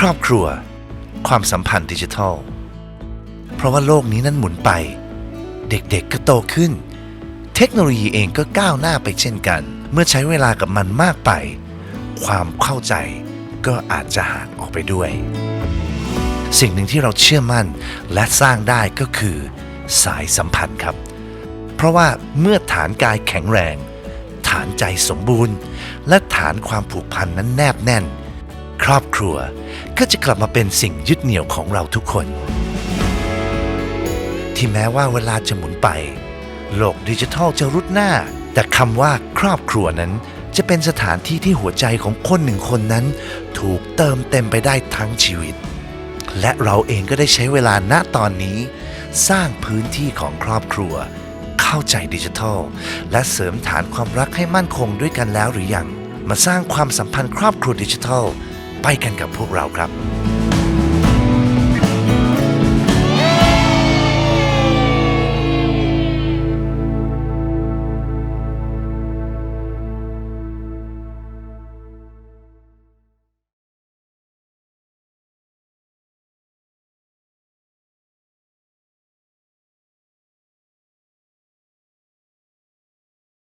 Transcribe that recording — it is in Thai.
ครอบครัว ความสัมพันธ์ดิจิทัล เพราะว่าโลกนี้นั้นหมุนไป เด็กๆก็โตขึ้น เทคโนโลยีเองก็ก้าวหน้าไปเช่นกัน เมื่อใช้เวลากับมันมากไป ความเข้าใจก็อาจจะห่างออกไปด้วย สิ่งหนึ่งที่เราเชื่อมั่นและสร้างได้ก็คือสายสัมพันธ์ครับ เพราะว่าเมื่อฐานกายแข็งแรง ฐานใจสมบูรณ์ และฐานความผูกพันนั้นแนบแน่น ครอบครัว ก็จะกลับมาเป็นสิ่งยึดเหนี่ยวของเราทุกคน ที่แม้ว่าเวลาจะหมุนไป โลกดิจิทัลจะรุดหน้า แต่คำว่าครอบครัวนั้น จะเป็นสถานที่ที่หัวใจของคนหนึ่งคนนั้น ถูกเติมเต็มไปได้ทั้งชีวิต และเราเองก็ได้ใช้เวลาณตอนนี้ สร้างพื้นที่ของครอบครัวเข้าใจดิจิทัล และเสริมฐานความรักให้มั่นคงด้วยกันแล้วหรือยัง มาสร้างความสัมพันธ์ครอบครัวดิจิทัล ไปกันกับพวกเราครับ